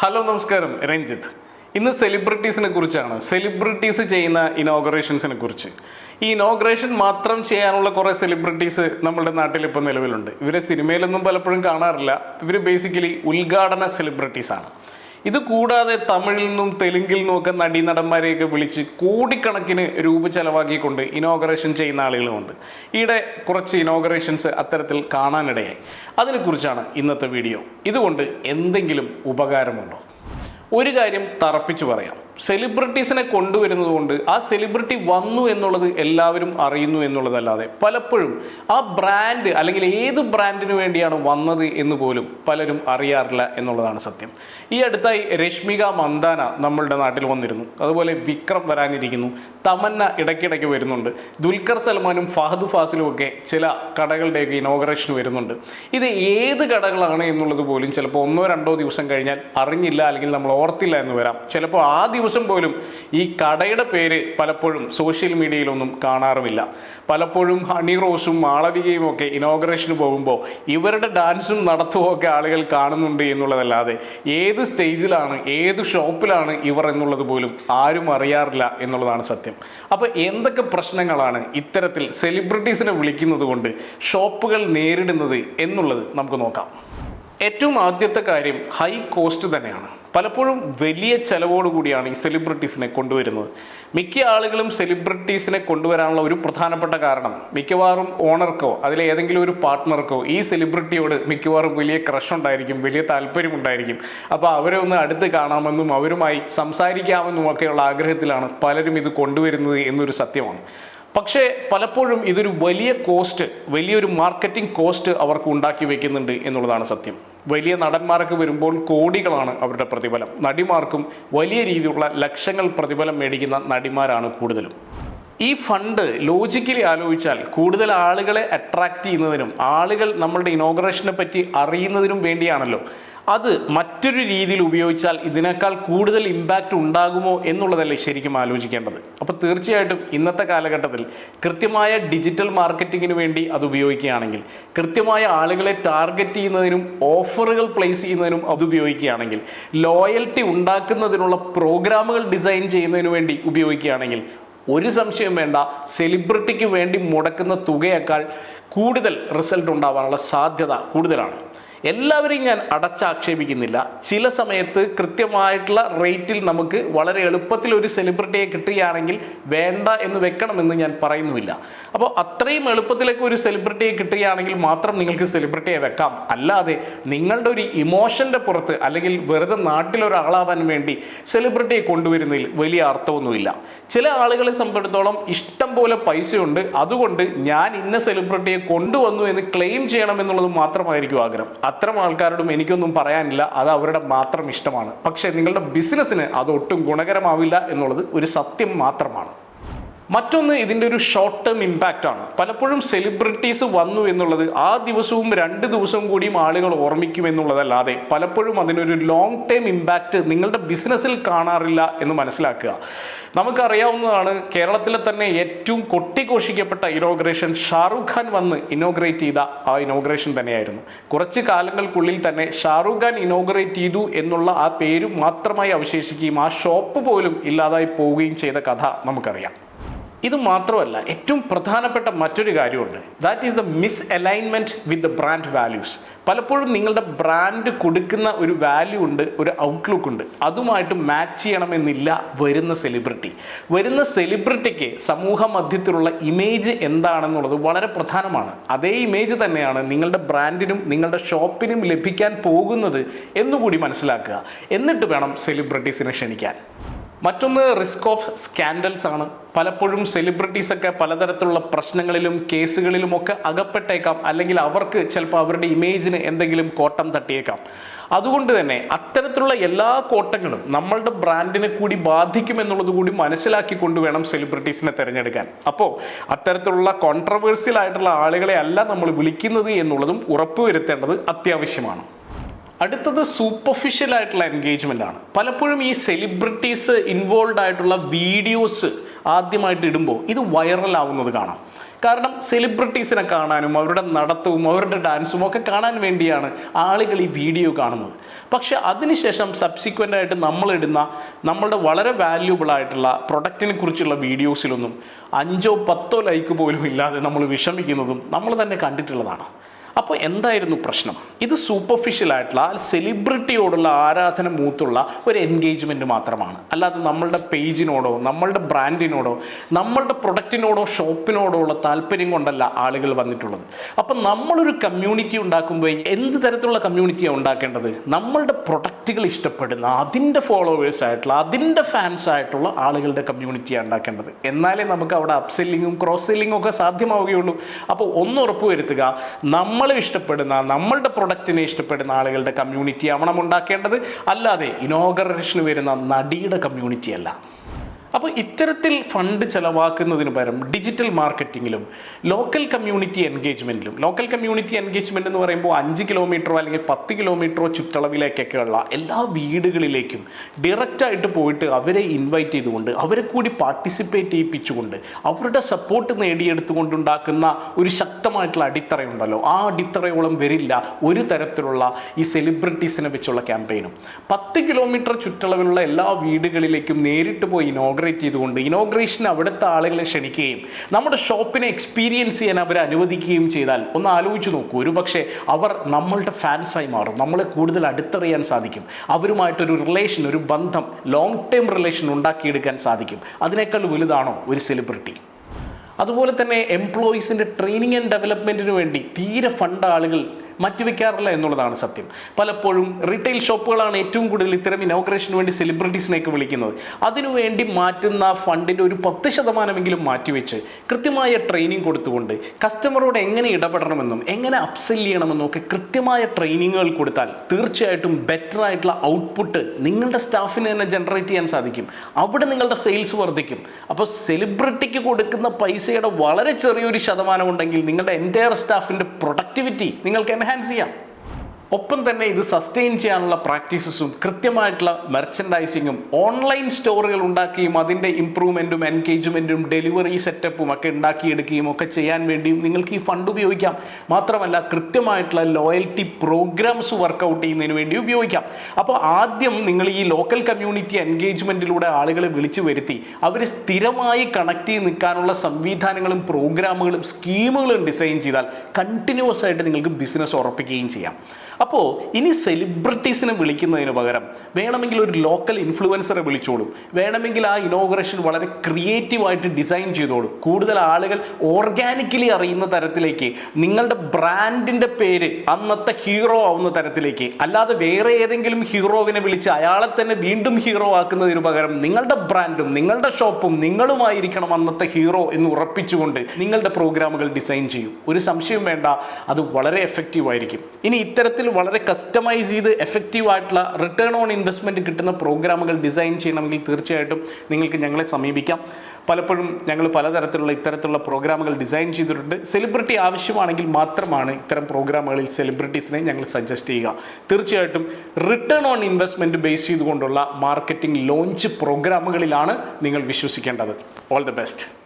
Hello നമസ്കാരം. രഞ്ജിത്ത്. ഇന്ന് സെലിബ്രിറ്റീസിനെ കുറിച്ചാണ്. സെലിബ്രിറ്റീസ് ചെയ്യുന്ന ഇനോഗ്രേഷൻസിനെ കുറിച്ച്. ഈ ഇനോഗ്രേഷൻ മാത്രം ചെയ്യാനുള്ള കുറേ സെലിബ്രിറ്റീസ് നമ്മുടെ നാട്ടിൽ ഇപ്പോൾ നിലവിലുണ്ട്. ഇവരെ സിനിമയിലൊന്നും പലപ്പോഴും കാണാറില്ല. ഇവർ ബേസിക്കലി ഉദ്ഘാടന സെലിബ്രിറ്റീസ് ആണ്. ഇത് കൂടാതെ തമിഴിൽ നിന്നും തെലുങ്കിൽ നിന്നും ഒക്കെ നടീനടന്മാരെയൊക്കെ വിളിച്ച് കോടിക്കണക്കിന് രൂപ ചെലവാക്കിക്കൊണ്ട് ഇനോഗ്രേഷൻ ചെയ്യുന്ന ആളുകളുമുണ്ട്. ഈയിടെ കുറച്ച് ഇനോഗ്രേഷൻസ് അത്തരത്തിൽ കാണാനിടയായി. അതിനെക്കുറിച്ചാണ് ഇന്നത്തെ വീഡിയോ ഇതുകൊണ്ട് എന്തെങ്കിലും ഉപകാരമുണ്ടോ? ഒരു കാര്യം തറപ്പിച്ചു പറയാം. സെലിബ്രിറ്റീസിനെ കൊണ്ടുവരുന്നത് കൊണ്ട് ആ സെലിബ്രിറ്റി വന്നു എന്നുള്ളത് എല്ലാവരും അറിയുന്നു എന്നുള്ളതല്ലാതെ പലപ്പോഴും ആ ബ്രാൻഡ് അല്ലെങ്കിൽ ഏത് ബ്രാൻഡിന് വേണ്ടിയാണ് വന്നത് എന്ന് പോലും പലരും അറിയാറില്ല എന്നുള്ളതാണ് സത്യം. ഈ അടുത്തായി രശ്മിക മന്ദാന നമ്മളുടെ നാട്ടിൽ വന്നിരുന്നു. അതുപോലെ വിക്രം വരാനിരിക്കുന്നു. തമന്ന ഇടയ്ക്കിടയ്ക്ക് വരുന്നുണ്ട്. ദുൽഖർ സൽമാനും ഫഹദ് ഫാസിലും ഒക്കെ ചില കടകളുടെയൊക്കെ ഇനോഗ്രേഷൻ വരുന്നുണ്ട്. ഇത് ഏത് കടകളാണ് എന്നുള്ളത് പോലും ചിലപ്പോൾ ഒന്നോ രണ്ടോ ദിവസം കഴിഞ്ഞാൽ അറിഞ്ഞില്ല അല്ലെങ്കിൽ നമ്മൾ ഓർത്തില്ല എന്ന് വരാം. ചിലപ്പോൾ ആ ദിവസം പോലും ഈ കടയുടെ പേര് പലപ്പോഴും സോഷ്യൽ മീഡിയയിലൊന്നും കാണാറുമില്ല. പലപ്പോഴും ഹണി റോസും മാളവികയും ഒക്കെ ഇനോഗ്രേഷന് പോകുമ്പോൾ ഇവരുടെ ഡാൻസും നടത്തുമോ ഒക്കെ ആളുകൾ കാണുന്നുണ്ട് എന്നുള്ളതല്ലാതെ ഏത് സ്റ്റേജിലാണ് ഏത് ഷോപ്പിലാണ് ഇവർ എന്നുള്ളത് പോലും ആരും അറിയാറില്ല എന്നുള്ളതാണ് സത്യം. അപ്പോൾ എന്തൊക്കെ പ്രശ്നങ്ങളാണ് ഇത്തരത്തിൽ സെലിബ്രിറ്റീസിനെ വിളിക്കുന്നത് കൊണ്ട് ഷോപ്പുകൾ നേരിടുന്നത് എന്നുള്ളത് നമുക്ക് നോക്കാം. ഏറ്റവും ആദ്യത്തെ കാര്യം ഹൈ കോസ്റ്റ് തന്നെയാണ്. പലപ്പോഴും വലിയ ചെലവോടുകൂടിയാണ് ഈ സെലിബ്രിറ്റീസിനെ കൊണ്ടുവരുന്നത്. മിക്ക ആളുകളും സെലിബ്രിറ്റീസിനെ കൊണ്ടുവരാനുള്ള ഒരു പ്രധാനപ്പെട്ട കാരണം മിക്കവാറും ഓണർക്കോ അതിലെ ഏതെങ്കിലും ഒരു പാർട്ട്ണർക്കോ ഈ സെലിബ്രിറ്റിയോട് മിക്കവാറും വലിയ ക്രഷ് ഉണ്ടായിരിക്കും വലിയ താല്പര്യമുണ്ടായിരിക്കും അപ്പോൾ അവരെ ഒന്ന് അടുത്ത് കാണാമെന്നും അവരുമായി സംസാരിക്കാമെന്നും ഒക്കെയുള്ള ആഗ്രഹത്തിലാണ് പലരും ഇത് കൊണ്ടുവരുന്നത് എന്നൊരു സത്യമാണ്. പക്ഷേ പലപ്പോഴും ഇതൊരു വലിയ കോസ്റ്റ് വലിയൊരു മാർക്കറ്റിംഗ് കോസ്റ്റ് അവർക്ക് ഉണ്ടാക്കി വെക്കുന്നുണ്ട് എന്നുള്ളതാണ് സത്യം. വലിയ നടന്മാരൊക്കെ വരുമ്പോൾ കോടികളാണ് അവരുടെ പ്രതിഫലം. നടിമാർക്കും വലിയ രീതിയിലുള്ള ലക്ഷങ്ങൾ പ്രതിഫലം മേടിക്കുന്ന നടിമാരാണ് കൂടുതലും. ഈ ഫണ്ട് ലോജിക്കലി ആലോചിച്ചാൽ കൂടുതൽ ആളുകളെ അട്രാക്റ്റ് ചെയ്യുന്നതിനും ആളുകൾ നമ്മളുടെ ഇനോഗ്രേഷനെ പറ്റി അറിയുന്നതിനും വേണ്ടിയാണല്ലോ അത് മറ്റൊരു രീതിയിൽ ഉപയോഗിച്ചാൽ ഇതിനേക്കാൾ കൂടുതൽ ഇമ്പാക്റ്റ് ഉണ്ടാകുമോ എന്നുള്ളതല്ലേ ശരിക്കും ആലോചിക്കേണ്ടത്. അപ്പോൾ തീർച്ചയായിട്ടും ഇന്നത്തെ കാലഘട്ടത്തിൽ കൃത്യമായ ഡിജിറ്റൽ മാർക്കറ്റിങ്ങിന് വേണ്ടി അത് ഉപയോഗിക്കുകയാണെങ്കിൽ കൃത്യമായ ആളുകളെ ടാർഗറ്റ് ചെയ്യുന്നതിനും ഓഫറുകൾ പ്ലേസ് ചെയ്യുന്നതിനും അത് ഉപയോഗിക്കുകയാണെങ്കിൽ ലോയൽറ്റി ഉണ്ടാക്കുന്നതിനുള്ള പ്രോഗ്രാമുകൾ ഡിസൈൻ ചെയ്യുന്നതിന് വേണ്ടി ഉപയോഗിക്കുകയാണെങ്കിൽ ഒരു സംശയം വേണ്ട സെലിബ്രിറ്റിക്ക് വേണ്ടി മുടക്കുന്ന തുകയേക്കാൾ കൂടുതൽ റിസൾട്ട് ഉണ്ടാവാനുള്ള സാധ്യത കൂടുതലാണ്. എല്ലാവരെയും ഞാൻ അടച്ചാക്ഷേപിക്കുന്നില്ല. ചില സമയത്ത് കൃത്യമായിട്ടുള്ള റേറ്റിൽ നമുക്ക് വളരെ എളുപ്പത്തിൽ ഒരു സെലിബ്രിറ്റിയെ കിട്ടുകയാണെങ്കിൽ വേണ്ട എന്ന് വെക്കണമെന്ന് ഞാൻ പറയുന്നുമില്ല. അപ്പോൾ അത്രയും എളുപ്പത്തിലേക്ക് ഒരു സെലിബ്രിറ്റിയെ കിട്ടുകയാണെങ്കിൽ മാത്രം നിങ്ങൾക്ക് സെലിബ്രിറ്റിയെ വെക്കാം. അല്ലാതെ നിങ്ങളുടെ ഒരു ഇമോഷന്റെ പുറത്ത് അല്ലെങ്കിൽ വെറുതെ നാട്ടിലൊരാളാവാൻ വേണ്ടി സെലിബ്രിറ്റിയെ കൊണ്ടുവരുന്നതിൽ വലിയ അർത്ഥമൊന്നുമില്ല. ചില ആളുകളെ സംബന്ധിച്ചിടത്തോളം ഇഷ്ടം പോലെ പൈസയുണ്ട്. അതുകൊണ്ട് ഞാൻ ഇന്ന സെലിബ്രിറ്റിയെ കൊണ്ടുവന്നു എന്ന് ക്ലെയിം ചെയ്യണം എന്നുള്ളത് മാത്രമായിരിക്കും ആഗ്രഹം. അത്തരം ആൾക്കാരോടും എനിക്കൊന്നും പറയാനില്ല. അത് അവരുടെ മാത്രം ഇഷ്ടമാണ്. പക്ഷേ നിങ്ങളുടെ ബിസിനസ്സിന് അത് ഒട്ടും ഗുണകരമാവില്ല എന്നുള്ളത് ഒരു സത്യം മാത്രമാണ്. മറ്റൊന്ന് ഇതിന്റെ ഒരു ഷോർട്ട് ടേം ഇമ്പാക്റ്റ് ആണ്. പലപ്പോഴും സെലിബ്രിറ്റീസ് വന്നു എന്നുള്ളത് ആ ദിവസവും രണ്ട് ദിവസവും കൂടിയും ആളുകൾ ഓർമ്മിക്കും എന്നുള്ളതല്ലാതെ പലപ്പോഴും അതിനൊരു ലോങ് ടേം ഇമ്പാക്റ്റ് നിങ്ങളുടെ ബിസിനസ്സിൽ കാണാറില്ല എന്ന് മനസ്സിലാക്കുക. നമുക്കറിയാവുന്നതാണ് കേരളത്തിലെ തന്നെ ഏറ്റവും കൊട്ടിഘോഷിക്കപ്പെട്ട ഇനോഗ്രേഷൻ ഷാറുഖ് ഖാൻ വന്ന് ഇനോഗ്രേറ്റ് ചെയ്ത ആ ഇനോഗ്രേഷൻ തന്നെയായിരുന്നു. കുറച്ച് കാലങ്ങൾക്കുള്ളിൽ തന്നെ ഷാറുഖ് ഖാൻ ഇനോഗ്രേറ്റ് ചെയ്തു എന്നുള്ള ആ പേര് മാത്രമായി അവശേഷിക്കുകയും ആ ഷോപ്പ് പോലും ഇല്ലാതായി പോവുകയും ചെയ്ത കഥ നമുക്കറിയാം. ഇത് മാത്രമല്ല ഏറ്റവും പ്രധാനപ്പെട്ട മറ്റൊരു കാര്യമുണ്ട്. That is the misalignment with the brand values പലപ്പോഴും നിങ്ങളുടെ ബ്രാൻഡ് കൊടുക്കുന്ന ഒരു വാല്യൂ ഉണ്ട് ഒരു ഔട്ട്ലുക്ക് ഉണ്ട്. അതുമായിട്ട് മാച്ച് ചെയ്യണമെന്നില്ല വരുന്ന സെലിബ്രിറ്റി വരുന്ന സെലിബ്രിറ്റിക്ക് സമൂഹ മധ്യത്തിലുള്ള ഇമേജ് എന്താണെന്നുള്ളത് വളരെ പ്രധാനമാണ്. അതേ ഇമേജ് തന്നെയാണ് നിങ്ങളുടെ ബ്രാൻഡിനും നിങ്ങളുടെ ഷോപ്പിനും ലഭിക്കാൻ പോകുന്നത് എന്നുകൂടി മനസ്സിലാക്കുക. എന്നിട്ട് വേണം സെലിബ്രിറ്റീസിനെ ക്ഷണിക്കാൻ. മറ്റൊന്ന് റിസ്ക് ഓഫ് സ്കാൻഡൽസ് ആണ്. പലപ്പോഴും സെലിബ്രിറ്റീസ് ഒക്കെ പലതരത്തിലുള്ള പ്രശ്നങ്ങളിലും കേസുകളിലും ഒക്കെ അകപ്പെട്ടേക്കാം. അല്ലെങ്കിൽ അവർക്ക് ചിലപ്പോൾ അവരുടെ ഇമേജിന് എന്തെങ്കിലും കോട്ടം തട്ടിയേക്കാം. അതുകൊണ്ട് തന്നെ അത്തരത്തിലുള്ള എല്ലാ കോട്ടങ്ങളും നമ്മളുടെ ബ്രാൻഡിനെ കൂടി ബാധിക്കും ബാധിക്കുമെന്നുള്ളത് കൂടി മനസ്സിലാക്കിക്കൊണ്ട് വേണം സെലിബ്രിറ്റീസിനെ തിരഞ്ഞെടുക്കാൻ. അപ്പോൾ അത്തരത്തിലുള്ള കോൺട്രവേഴ്സ്യൽ ആയിട്ടുള്ള ആളുകളെ അല്ല നമ്മൾ വിളിക്കുന്നത് എന്നുള്ളതും ഉറപ്പുവരുത്തേണ്ടത് അത്യാവശ്യമാണ്. അടുത്തത് സൂപ്പർഫിഷ്യൽ ആയിട്ടുള്ള എൻഗേജ്മെന്റ് ആണ്. പലപ്പോഴും ഈ സെലിബ്രിറ്റീസ് ഇൻവോൾവ് ആയിട്ടുള്ള വീഡിയോസ് ആദ്യമായിട്ട് ഇടുമ്പോൾ ഇത് വൈറലാവുന്നത് കാണാം. കാരണം സെലിബ്രിറ്റീസിനെ കാണാനും അവരുടെ നടത്തവും അവരുടെ ഡാൻസും ഒക്കെ കാണാൻ വേണ്ടിയാണ് ആളുകൾ ഈ വീഡിയോ കാണുന്നത്. പക്ഷെ അതിനുശേഷം സബ്സിക്വന്റ് ആയിട്ട് നമ്മളിടുന്ന നമ്മളുടെ വളരെ വാല്യൂബിൾ ആയിട്ടുള്ള പ്രൊഡക്റ്റിനെ കുറിച്ചുള്ള വീഡിയോസിലൊന്നും അഞ്ചോ പത്തോ ലൈക്ക് പോലും ഇല്ലാതെ നമ്മൾ വിഷമിക്കുന്നതും നമ്മൾ തന്നെ കണ്ടിട്ടുള്ളതാണ്. അപ്പോൾ എന്തായിരുന്നു പ്രശ്നം? ഇത് സൂപ്പർഫിഷ്യൽ ആയിട്ടുള്ള സെലിബ്രിറ്റിയോടുള്ള ആരാധന മൂത്തുള്ള ഒരു എൻഗേജ്മെന്റ് മാത്രമാണ്. അല്ലാതെ നമ്മളുടെ പേജിനോടോ നമ്മളുടെ ബ്രാൻഡിനോടോ നമ്മളുടെ പ്രൊഡക്റ്റിനോടോ ഷോപ്പിനോടോ ഉള്ള താല്പര്യം കൊണ്ടല്ല ആളുകൾ വന്നിട്ടുള്ളത്. അപ്പം നമ്മളൊരു കമ്മ്യൂണിറ്റി ഉണ്ടാക്കുമ്പോൾ എന്ത് തരത്തിലുള്ള കമ്മ്യൂണിറ്റിയാണ് ഉണ്ടാക്കേണ്ടത്? നമ്മളുടെ പ്രൊഡക്റ്റുകൾ ഇഷ്ടപ്പെടുന്ന അതിന്റെ ഫോളോവേഴ്സ് ആയിട്ടുള്ള അതിന്റെ ഫാൻസ് ആയിട്ടുള്ള ആളുകളുടെ കമ്മ്യൂണിറ്റിയാണ് ഉണ്ടാക്കേണ്ടത്. എന്നാലേ നമുക്ക് അവിടെ അപ്സെല്ലിങ്ങും ക്രോസ് സെല്ലിങ്ങും ഒക്കെ സാധ്യമാവുകയുള്ളൂ. അപ്പോൾ ഒന്ന് ഉറപ്പ് വരുത്തുക നമ്മൾ ഇഷ്ടപ്പെടുന്ന നമ്മളുടെ പ്രൊഡക്റ്റിനെ ഇഷ്ടപ്പെടുന്ന ആളുകളുടെ കമ്മ്യൂണിറ്റി ആവണം ഉണ്ടാക്കേണ്ടത്. അല്ലാതെ ഇനോഗറേഷന് വരുന്ന നടിയുടെ കമ്മ്യൂണിറ്റി അല്ല. അപ്പോൾ ഇത്തരത്തിൽ ഫണ്ട് ചെലവാക്കുന്നതിന് പകരം ഡിജിറ്റൽ മാർക്കറ്റിങ്ങിലും ലോക്കൽ കമ്മ്യൂണിറ്റി എൻഗേജ്മെന്റിലും ലോക്കൽ കമ്മ്യൂണിറ്റി എൻഗേജ്മെന്റ് എന്ന് പറയുമ്പോൾ അഞ്ച് കിലോമീറ്ററോ അല്ലെങ്കിൽ പത്ത് കിലോമീറ്ററോ ചുറ്റളവിലേക്കൊക്കെ ഉള്ള എല്ലാ വീടുകളിലേക്കും ഡയറക്റ്റായിട്ട് പോയിട്ട് അവരെ ഇൻവൈറ്റ് ചെയ്തുകൊണ്ട് അവരെ കൂടി പാർട്ടിസിപ്പേറ്റ് ചെയ്യിപ്പിച്ചുകൊണ്ട് അവരുടെ സപ്പോർട്ട് നേടിയെടുത്തുകൊണ്ടുണ്ടാക്കുന്ന ഒരു ശക്തമായിട്ടുള്ള അടിത്തറയുണ്ടല്ലോ. ആ അടിത്തറയോളം വരില്ല ഒരു തരത്തിലുള്ള ഈ സെലിബ്രിറ്റീസിനെ വെച്ചുള്ള ക്യാമ്പയിനും പത്ത് കിലോമീറ്റർ ചുറ്റളവിലുള്ള എല്ലാ വീടുകളിലേക്കും നേരിട്ട് പോയി ഇനോഗ്രേറ്റ് ചെയ്തുകൊണ്ട് ഇനോഗ്രേഷൻ അവിടുത്തെ ആളുകളെ ക്ഷണിക്കുകയും നമ്മുടെ ഷോപ്പിനെ എക്സ്പീരിയൻസ് ചെയ്യാൻ അവരെ അനുവദിക്കുകയും ചെയ്താൽ ഒന്ന് ആലോചിച്ച് നോക്കൂ. ഒരു പക്ഷേ അവർ നമ്മളുടെ ഫാൻസായി മാറും. നമ്മളെ കൂടുതൽ അടുത്തറിയാൻ സാധിക്കും. അവരുമായിട്ടൊരു റിലേഷൻ ഒരു ബന്ധം ലോങ് ടേം റിലേഷൻ ഉണ്ടാക്കിയെടുക്കാൻ സാധിക്കും. അതിനേക്കാൾ വലുതാണോ? ഒരു സെലിബ്രിറ്റി അതുപോലെ തന്നെ എംപ്ലോയീസിന്റെ ട്രെയിനിങ് ആൻഡ് ഡെവലപ്മെന്റിന് വേണ്ടി തീരെ ഫണ്ട് ആളുകൾ മാറ്റിവെക്കാറില്ല എന്നുള്ളതാണ് സത്യം. പലപ്പോഴും റീറ്റെയിൽ ഷോപ്പുകളാണ് ഏറ്റവും കൂടുതൽ ഇത്തരം ഇനോഗ്രേഷന് വേണ്ടി സെലിബ്രിറ്റീസിനെയൊക്കെ വിളിക്കുന്നത്. അതിനുവേണ്ടി മാറ്റുന്ന ഫണ്ടിന്റെ ഒരു പത്ത് ശതമാനമെങ്കിലും മാറ്റിവെച്ച് കൃത്യമായ ട്രെയിനിങ് കൊടുത്തുകൊണ്ട് കസ്റ്റമറോട് എങ്ങനെ ഇടപെടണമെന്നും എങ്ങനെ അപ്സെൽ ചെയ്യണമെന്നും ഒക്കെ കൃത്യമായ ട്രെയിനിങ്ങുകൾ കൊടുത്താൽ തീർച്ചയായിട്ടും ബെറ്റർ ആയിട്ടുള്ള ഔട്ട്പുട്ട് നിങ്ങളുടെ സ്റ്റാഫിന് തന്നെ ജനറേറ്റ് ചെയ്യാൻ സാധിക്കും. അവിടെ നിങ്ങളുടെ സെയിൽസ് വർദ്ധിക്കും. അപ്പോൾ സെലിബ്രിറ്റിക്ക് കൊടുക്കുന്ന പൈസയുടെ വളരെ ചെറിയൊരു ശതമാനം ഉണ്ടെങ്കിൽ നിങ്ങളുടെ എന്റയർ സ്റ്റാഫിന്റെ പ്രൊഡക്ടിവിറ്റി നിങ്ങൾക്ക് എൻഹാൻസ് ചെയ്യാം ഒപ്പം തന്നെ ഇത് സസ്റ്റെയിൻ ചെയ്യാനുള്ള പ്രാക്ടീസസും കൃത്യമായിട്ടുള്ള മെർച്ചൻഡൈസിങ്ങും ഓൺലൈൻ സ്റ്റോറുകൾ ഉണ്ടാക്കുകയും അതിന്റെ ഇമ്പ്രൂവ്മെന്റും എൻഗേജ്മെന്റും ഡെലിവറി സെറ്റപ്പും ഒക്കെ ഉണ്ടാക്കിയെടുക്കുകയും ഒക്കെ ചെയ്യാൻ വേണ്ടിയും നിങ്ങൾക്ക് ഈ ഫണ്ട് ഉപയോഗിക്കാം. മാത്രമല്ല കൃത്യമായിട്ടുള്ള ലോയൽറ്റി പ്രോഗ്രാംസ് വർക്കൗട്ട് ചെയ്യുന്നതിന് വേണ്ടി ഉപയോഗിക്കാം. അപ്പോൾ ആദ്യം നിങ്ങൾ ഈ ലോക്കൽ കമ്മ്യൂണിറ്റി എൻഗേജ്മെന്റിലൂടെ ആളുകളെ വിളിച്ചു വരുത്തി. അവർ സ്ഥിരമായി കണക്ട് ചെയ്ത് നിൽക്കാനുള്ള സംവിധാനങ്ങളും പ്രോഗ്രാമുകളും സ്കീമുകളും ഡിസൈൻ ചെയ്താൽ കണ്ടിന്യൂസ് ആയിട്ട് നിങ്ങൾക്ക് ബിസിനസ് ഉറപ്പിക്കുകയും ചെയ്യാം. അപ്പോൾ ഇനി സെലിബ്രിറ്റീസിനെ വിളിക്കുന്നതിന് പകരം വേണമെങ്കിൽ ഒരു ലോക്കൽ ഇൻഫ്ലുവൻസറെ വിളിച്ചോളൂ. വേണമെങ്കിൽ ആ ഇനോഗ്രേഷൻ വളരെ ക്രിയേറ്റീവായിട്ട് ഡിസൈൻ ചെയ്തോളൂ. കൂടുതൽ ആളുകൾ ഓർഗാനിക്കലി അറിയുന്ന തരത്തിലേക്ക് നിങ്ങളുടെ ബ്രാൻഡിന്റെ പേര് അന്നത്തെ ഹീറോ ആവുന്ന തരത്തിലേക്ക് അല്ലാതെ വേറെ ഏതെങ്കിലും ഹീറോവിനെ വിളിച്ച് അയാളെ തന്നെ വീണ്ടും ഹീറോ ആക്കുന്നതിന് പകരം നിങ്ങളുടെ ബ്രാൻഡും നിങ്ങളുടെ ഷോപ്പും നിങ്ങളുമായിരിക്കണം അന്നത്തെ ഹീറോ എന്ന് ഉറപ്പിച്ചുകൊണ്ട് നിങ്ങളുടെ പ്രോഗ്രാമുകൾ ഡിസൈൻ ചെയ്യും. ഒരു സംശയം വേണ്ട അത് വളരെ എഫക്റ്റീവ് ആയിരിക്കും. ഇനി വളരെ കസ്റ്റമൈസ് ചെയ്ത് എഫക്റ്റീവ് ആയിട്ടുള്ള റിട്ടേൺ ഓൺ ഇൻവെസ്റ്റ്മെന്റ് കിട്ടുന്ന പ്രോഗ്രാമുകൾ ഡിസൈൻ ചെയ്യണമെങ്കിൽ തീർച്ചയായിട്ടും നിങ്ങൾക്ക് ഞങ്ങളെ സമീപിക്കാം. പലപ്പോഴും ഞങ്ങൾ പലതരത്തിലുള്ള ഇത്തരത്തിലുള്ള പ്രോഗ്രാമുകൾ ഡിസൈൻ ചെയ്തിട്ടുണ്ട്. സെലിബ്രിറ്റി ആവശ്യമാണെങ്കിൽ മാത്രമാണ് ഇത്തരം പ്രോഗ്രാമുകളിൽ സെലിബ്രിറ്റീസിനെ ഞങ്ങൾ സജസ്റ്റ് ചെയ്യുക. തീർച്ചയായിട്ടും റിട്ടേൺ ഓൺ ഇൻവെസ്റ്റ്മെന്റ് ബേസ് ചെയ്തുകൊണ്ടുള്ള മാർക്കറ്റിംഗ് ലോഞ്ച് പ്രോഗ്രാമുകളിലാണ് നിങ്ങൾ വിശ്വസിക്കേണ്ടത്. All the best